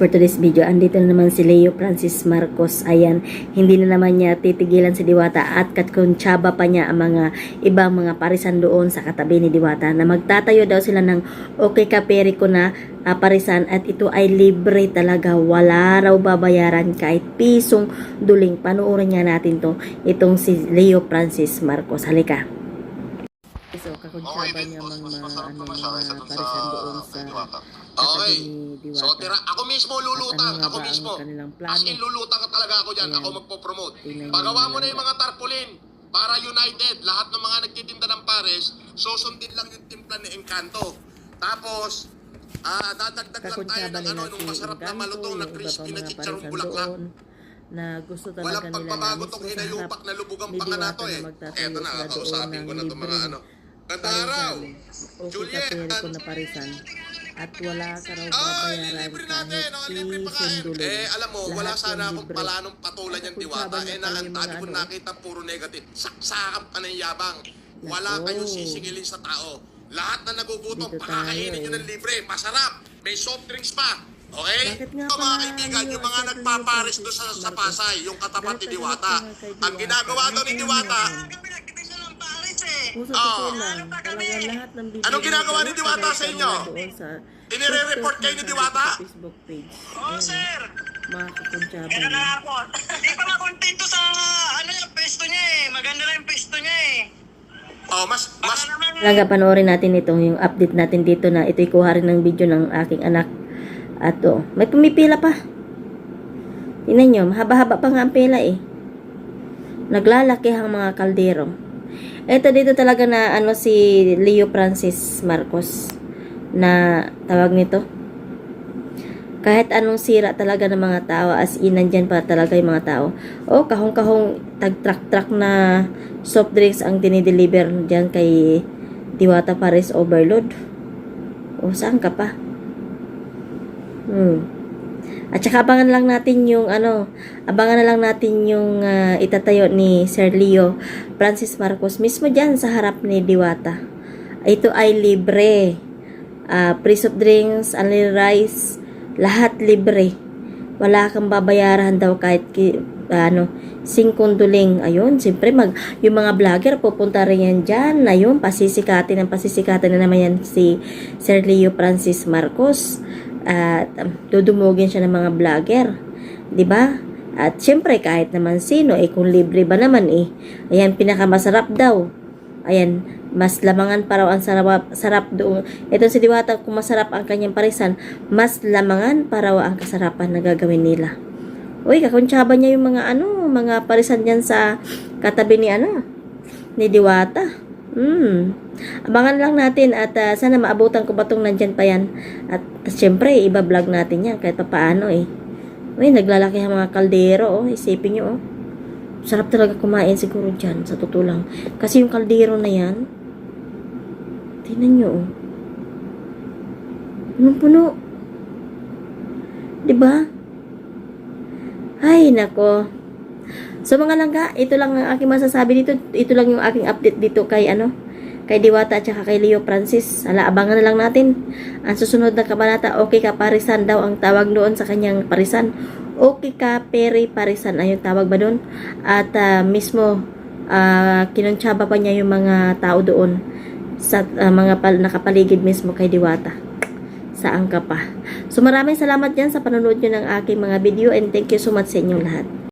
for today's video, andito na naman si Leo Francis Marcos. Ayan, hindi na naman niya titigilan si Diwata at katkuntsaba pa niya ang mga ibang mga parisan doon sa katabi ni Diwata na magtatayo daw sila ng okay kaperi ko na ah, parisan at ito ay libre talaga. Wala raw babayaran kahit pisong duling. Panoorin nga natin to. Itong si Leo Francis Marcos. Halika. So, kakuntsaba Okay, niya mga, ano, mga parisan doon sa Okay. So, tira, ako mismo lulutang. Ano ako mismo. kanilang As in, lulutang talaga ako dyan. Ayan. Ako magpo-promote. Pagawa mo na yung mga tarpaulin para united. Lahat ng mga nagtitinda ng pares, susundin lang yung timpla ni Encanto. Tapos, ah, dadagdag lang tayo ng ano, nung masarap na malutong na crispy na chicharong bulaklak. na gusto talaga Walang nila pagbabago na tong hinayupak na lubog ang panganato eh. Eto na, ng ko na itong mga ano. Ganda araw! parisan o Juliet, ko na parisan at wala ka raw Ah, babayaran ililibre natin. kahit pa isang Eh, alam mo, Lahat wala sana akong palanong patulan yung diwata. Eh, pala na yung ang mga ko nakita puro negative. Saksakan ka ng yabang. Wala kayong sisingilin sa tao. Lahat na nagugutom, pakakainin nyo eh. ng libre. Masarap. May soft drinks pa. Okay? Ito, mga kaibigan, yung mga nagpapares doon sa, sa? Pasay, yung katapat ni Diwata. Ang ginagawa daw ni Diwata, yan? Kami nagtitinda ng pares eh. Puso totoo lang. Talagang lahat ng video Anong ginagawa ni Diwata sa inyo? Inire-report kayo ni Diwata? Facebook page. Oo, Ayan, sir. Kaya niya. na ako. Hindi pa makontento sa ano yung pwesto niya eh. Maganda na yung pwesto niya eh. oh, mas, mas, naman Talaga panoorin natin itong yung update natin dito na ito'y kuha rin ng video ng aking anak. At oh, may pumipila pa. Tingnan nyo, mahaba-haba pa nga ang pila eh. Naglalaki ang mga kaldero. Ito dito talaga na ano si Leo Francis Marcos na tawag nito. Kahit anong sira talaga ng mga tao, as in, nandyan pa talaga yung mga tao. O, kahong-kahong tag-truck-truck na soft drinks ang dinideliver dyan kay Diwata Paris Overload. O, saan ka pa? Hmm. At saka abangan lang natin yung ano, abangan na lang natin yung ah, itatayo ni Sir Leo Francis Marcos mismo dyan sa harap ni Diwata. Ito ay libre. Ah, free soft drinks, unlimited rice, lahat libre. Wala kang babayaran daw kahit ki, ano, singkong duling. Ayun, siyempre mag, yung mga vlogger pupunta rin yan dyan. Ayun, pasisikatin ang pasisikatin na naman yan si Sir Leo Francis Marcos. At um, dudumugin siya ng mga vlogger. 'Di ba? At syempre kahit naman sino, eh kung libre ba naman eh. Ayan, pinakamasarap daw. Ayan, mas lamangan pa raw ang sarap, sarap doon. Ito si Diwata, kung masarap ang kanyang parisan, mas lamangan pa raw ang kasarapan na gagawin nila. Uy, kakuntsaba niya yung mga ano, mga parisan diyan sa katabi ni ano, ni Diwata. Hmm. Abangan lang natin at ah, sana maabutan ko ba itong nandyan pa yan. At uh, syempre, iba-vlog natin yan kahit pa paano eh. Uy, naglalaki ang mga kaldero oh. Isipin nyo oh. Sarap talaga kumain siguro dyan, sa totoo. Kasi yung kaldero na yan, tingnan nyo oh. Punong-puno. Diba? Ay, nako. So mga langga, ito lang ang aking masasabi dito. Ito lang yung aking update dito kay ano, kay Diwata at kay Leo Francis. Ala, abangan na lang natin. Ang susunod na kabanata, okay ka parisan daw ang tawag doon sa kanyang parisan. Okay ka peri parisan ay yung tawag ba doon? At ah, mismo uh, kinuntsaba pa niya yung mga tao doon sa ah, mga pal nakapaligid mismo kay Diwata. Saan ka pa? So maraming salamat dyan sa panonood nyo ng aking mga video and thank you so much sa inyong lahat.